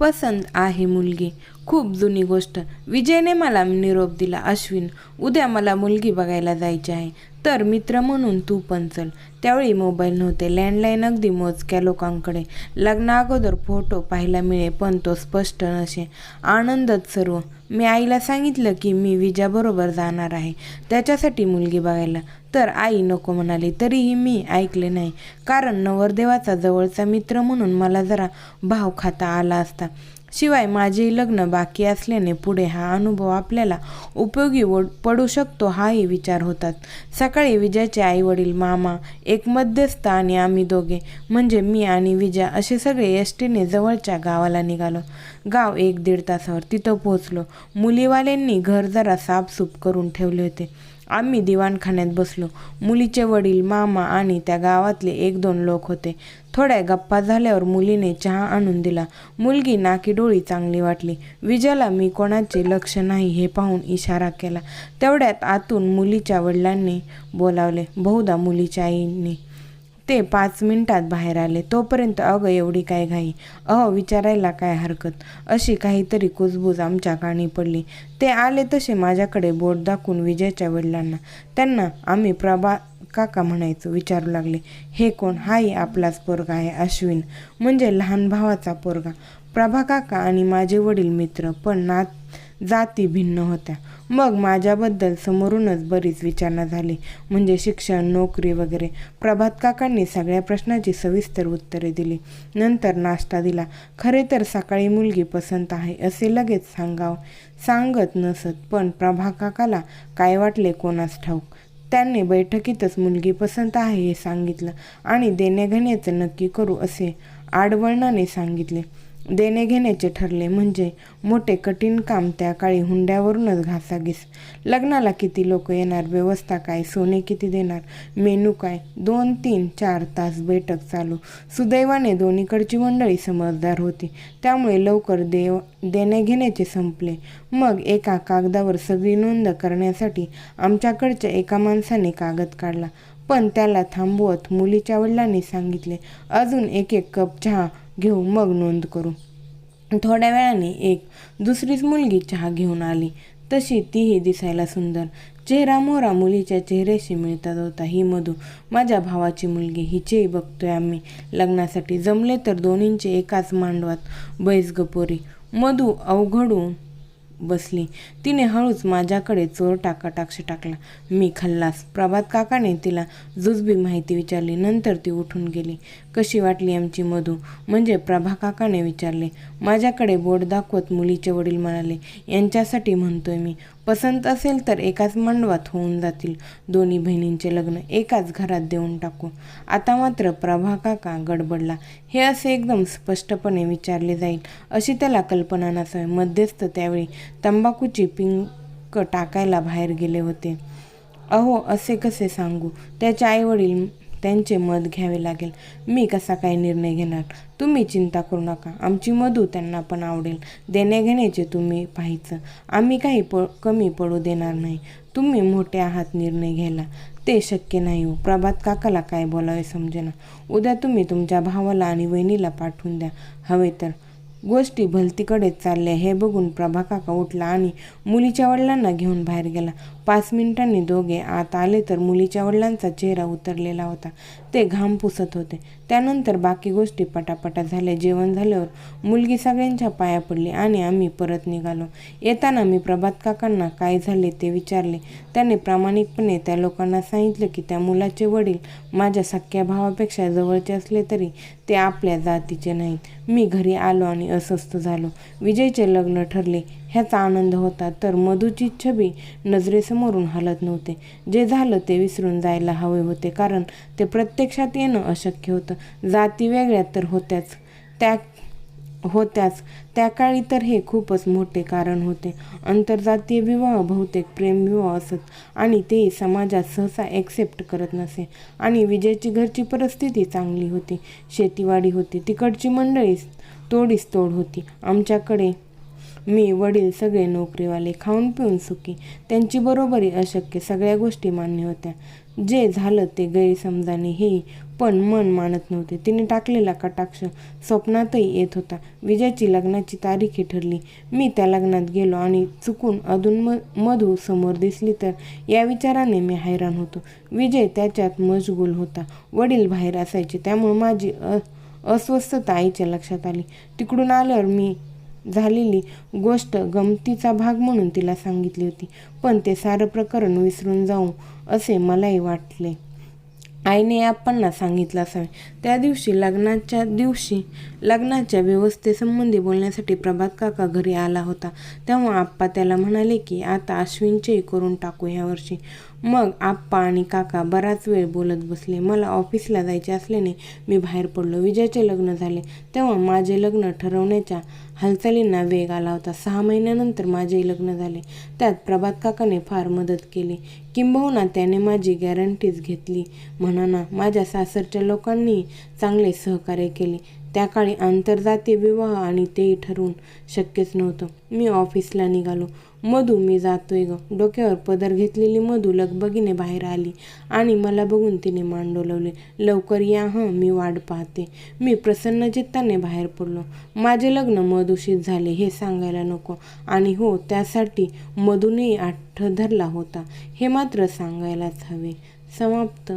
पसंत आहे मुलगी. खूप जुनी गोष्ट. विजयने मला निरोप दिला अश्विन. उद्या मला मुलगी बघायला जायची आहे. तर मित्र म्हणून तू पण चल. त्यावेळी मोबाईल नव्हते. लँडलाईन अगदी मोजक्या लोकांकडे. लग्ना अगोदर फोटो पाहायला मिळे पण तो स्पष्ट नसे. आनंदच सर्व. मी आईला सांगितलं की मी विजाबरोबर जाणार आहे. त्याच्यासाठी मुलगी बघायला. तर आई नको म्हणाली. तरीही मी ऐकले नाही. कारण नवरदेवाचा जवळचा मित्र म्हणून मला जरा भाव खाता आला असता. शिवाय माझे लग्न बाकी असल्याने पुढे हा अनुभव आपल्याला उपयोगी वड- पडू शकतो हाही विचार होतात. सकाळी विजयाचे आई वडील मामा एक मध्यस्थ आणि आम्ही दोघे म्हणजे मी आणि विजया असे सगळे एसटीने जवळच्या गावाला निघालो. गाव एक दीड तासावर तिथं पोहोचलो. मुलीवाल्यांनी घर जरा साफसूफ करून ठेवले होते. आम्ही दिवाणखान्यात बसलो. मुलीचे वडील मामा आणि त्या गावातले एक दोन लोक होते. थोड्या गप्पा झाल्यावर मुलीने चहा आणून दिला. मुलगी नाकी डोळी चांगली वाटली. विजयाला मी कोणाचे लक्ष नाही हे पाहून इशारा केला. तेवढ्यात आतून मुलीच्या वडिलांनी बोलावले बहुधा मुलीच्या आईने ते पाच मिनिटात बाहेर आले. तोपर्यंत अगं एवढी काय घाई? अहो विचारायला काय हरकत? अशी काहीतरी कुजबूज आमच्या काणी पडली. ते आले तसे माझ्याकडे बोट दाखवून विजयच्या वडिलांना. त्यांना आम्ही प्रभा काका म्हणायचो विचारू लागले. हे कोण? हाही आपलाच पोरगा आहे अश्विन. म्हणजे लहान भावाचा पोरगा. प्रभा काका आणि माझे वडील मित्र. पण नात जाती भिन्न होत्या. मग माझ्याबद्दल समोरूनच बरीच विचारणा झाली. म्हणजे शिक्षण नोकरी वगैरे. प्रभात काकांनी सगळ्या प्रश्नाची सविस्तर उत्तरे दिली. नंतर नाश्ता दिला. खरे तर सकाळी मुलगी पसंत आहे असे लगेच सांगाव. सांगत नसत पण प्रभा काकाला काय वाटले कोणास ठाऊक. त्यांनी बैठकीतच मुलगी पसंत आहे हे सांगितलं आणि देण्याघेण्याचं नक्की करू असे आडवळणाने सांगितले. देणे घेण्याचे ठरले म्हणजे मोठे कठीण काम त्या काळी हुंड्यावरूनच घासाघीस. लग्नाला किती लोक येणार व्यवस्था काय सोने किती देणार मेनू काय? दोन तीन चार तास बैठक चालू. सुदैवाने दोन्हीकडची मंडळी समजदार होती. त्यामुळे लवकर देव देणे घेण्याचे संपले. मग एका कागदावर सगळी नोंद करण्यासाठी आमच्याकडच्या एका माणसाने कागद काढला. पण त्याला थांबवत मुलीच्या वडिलांनी सांगितले अजून एक एक कप चहा घेऊ मग नोंद करू. थोड्या वेळाने एक दुसरीच मुलगी चहा घेऊन आली. तशी तीही दिसायला सुंदर. चेहरा मोहरा मुलीच्या चेहऱ्याशी मिळतात होता. ही मधू माझ्या भावाची मुलगी हिचेही बघतोय आम्ही. लग्नासाठी जमले तर दोन्हींचे एकाच मांडवात बैस गपोरी मधू अवघडून बसली. तिने हळूच माझ्याकडे चोर टाकाटाक्ष टाकला. मी खल्लास. प्रभात काकाने तिला जुजबी माहिती विचारली. नंतर ती उठून गेली. कशी वाटली आमची मधू? म्हणजे प्रभा काकाने विचारले. माझ्याकडे बोट दाखवत मुलीचे वडील म्हणाले यांच्यासाठी म्हणतोय मी. पसंत असेल तर एकाच मांडवात होऊन जातील. दोन्ही बहिणींचे लग्न एकाच घरात देऊन टाकू. आता मात्र प्रभा काका गडबडला. हे असे एकदम स्पष्टपणे विचारले जाईल. अशी त्याला कल्पना नसावी मध्यस्थ त्यावेळी तंबाखूची पिंक टाकायला बाहेर गेले होते. अहो असे कसे सांगू? त्याचे आईवडील त्यांचे मत घ्यावे लागेल. मी कसा काय निर्णय घेणार? तुम्ही चिंता करू नका. आमची मधू त्यांना पण आवडेल. देण्याघेण्याचे तुम्ही पाहायचं. आम्ही काही प कमी पडू देणार नाही. तुम्ही मोठे आहात निर्णय घ्यायला. ते शक्य नाही हो. प्रभात काकाला काय बोलावे समजेना. उद्या तुम्ही तुमच्या भावाला आणि वहिनीला पाठवून द्या. हवे तर. गोष्टी भलतीकडेच चालल्या. हे बघून प्रभा काका उठला आणि मुलीच्या वडिलांना घेऊन बाहेर गेला. पाच मिनिटांनी दोघे आत आले तर मुलीच्या वडिलांचा चेहरा उतरलेला होता. ते घाम पुसत होते. त्यानंतर बाकी गोष्टी पटापटा झाल्या. जेवण झाल्यावर मुलगी सगळ्यांच्या पाया पडली आणि आम्ही परत निघालो. येताना मी प्रभात काकांना काय झाले ते विचारले. त्याने प्रामाणिकपणे त्या लोकांना सांगितलं की त्या मुलाचे वडील माझ्या सख्या भावापेक्षा जवळचे असले तरी ते आपल्या जातीचे नाहीत. मी घरी आलो आणि अस्वस्थ झालो. विजयचे लग्न ठरले. ह्याचा आनंद होता. तर मधूची छबी नजरेसमोरून हलत नव्हते. जे झालं ते विसरून जायला हवे होते कारण ते प्रत्यक्षात येणं अशक्य होतं. जाती वेगळ्या तर होत्याच. त्या होत्याच. त्या काळी तर हे खूपच मोठे कारण होते. आंतरजातीय विवाह बहुतेक प्रेमविवाह असत आणि तेही समाजात सहसा ॲक्सेप्ट करत नसे आणि विजयची घरची परिस्थिती चांगली होती. शेतीवाडी होती. तिकडची मंडळी तोडीस तोड होती. आमच्याकडे मी वडील सगळे नोकरीवाले खाऊन पिऊन सुखी. त्यांची बरोबरी अशक्य सगळ्या गोष्टी मान्य होत्या. जे झालं ते गैरसमजाने हेही पण मन मानत नव्हते. तिने टाकलेला कटाक्ष स्वप्नातही येत होता. विजयची लग्नाची तारीखही ठरली. मी त्या लग्नात गेलो आणि चुकून अधून म मधू समोर दिसली तर या विचाराने मी हैराण होतो. विजय त्याच्यात मशगूल होता. वडील बाहेर असायचे. त्यामुळे माझी अ अस्वस्थता आईच्या लक्षात आली. तिकडून आल्यावर मी झालेली गोष्ट गमतीचा भाग म्हणून तिला सांगितली होती. पण ते सारं प्रकरण विसरून जाऊ असे मलाही वाटले. आईने आप्पांना सांगितलं असावे. त्या दिवशी लग्नाच्या दिवशी लग्नाच्या व्यवस्थेसंबंधी बोलण्यासाठी प्रभात काका घरी आला होता. तेव्हा आप्पा त्याला म्हणाले की आता अश्विनचेही करून टाकू ह्यावर्षी मग आप्पा आणि काका बराच वेळ बोलत बसले. मला ऑफिसला जायचे असल्याने मी बाहेर पडलो. विजयाचे लग्न झाले. तेव्हा माझे लग्न ठरवण्याच्या हालचालींना वेग आला होता. सहा महिन्यानंतर माझेही लग्न झाले. त्यात प्रभात काकाने फार मदत केली. किंबहुना त्याने माझी गॅरंटीज घेतली. म्हणा ना माझ्या सासरच्या लोकांनी चांगले सहकार्य केले. त्या काळी आंतरजातीय विवाह आणि तेही ठरवून शक्यच नव्हतं. मी ऑफिसला निघालो. मधू मी जातोय ग. डोक्यावर पदर घेतलेली मधू लगबगीने बाहेर आली आणि मला बघून तिने मान डोलवले लवकर या हं मी वाट पाहते. मी प्रसन्न चित्ताने बाहेर पडलो. माझे लग्न मधुशीत झाले हे सांगायला नको. आणि हो त्यासाठी मधूनेही आठ धरला होता. हे मात्र सांगायलाच हवे. समाप्त.